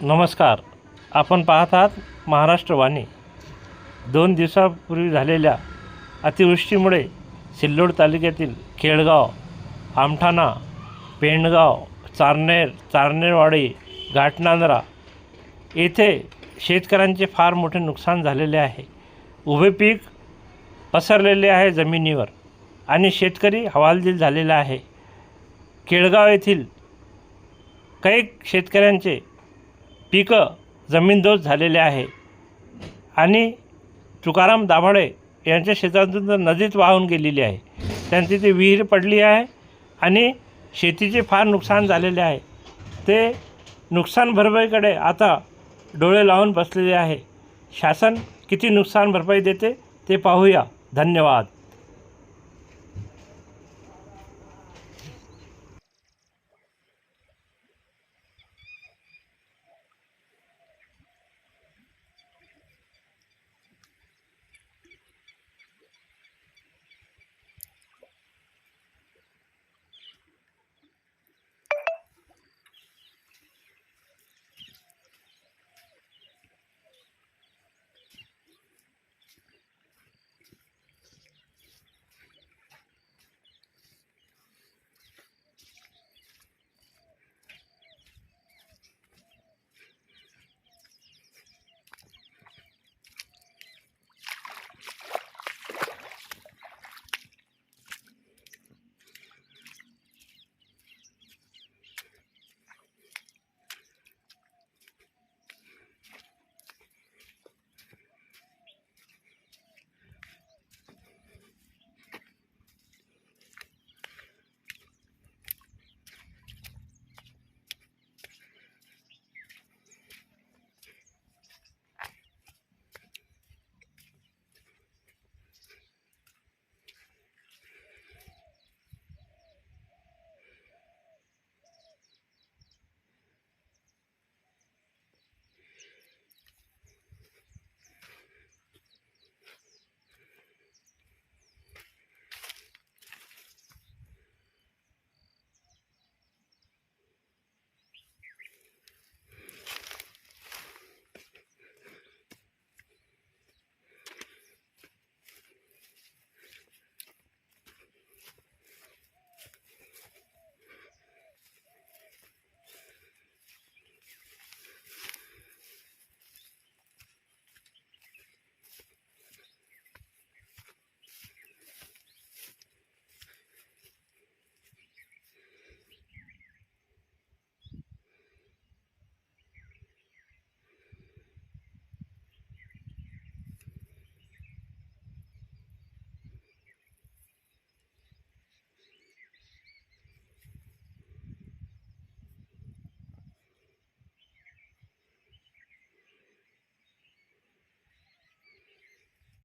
नमस्कार. आपण पाहत आहात महाराष्ट्रवाणी. दोन दिवसापूर्वी झालेल्या अतिवृष्टीमुळे सिल्लोड तालुक्यातील खेळगाव आमठाणा पेंडगाव चारनेर चारनेरवाडी घाटनांदरा येथे शेतकऱ्यांचे फार मोठे नुकसान झालेले आहे. उभे पीक पसरलेले आहे जमिनीवर आणि शेतकरी हवालदिल झालेला आहे. केळगाव येथील काही शेतकऱ्यांचे पिकं जमीनदोस्त झालेले आहे. आणि तुकाराम दाभाडे यांच्या शेतातून तर नदीत वाहून गेलेली आहे. त्यांची ती विहीर पडली आहे आणि शेतीचे फार नुकसान झालेले आहे. ते नुकसान भरपाईकडे आता डोळे लावून बसलेले आहे. शासन किती नुकसान भरपाई देते ते पाहूया. धन्यवाद.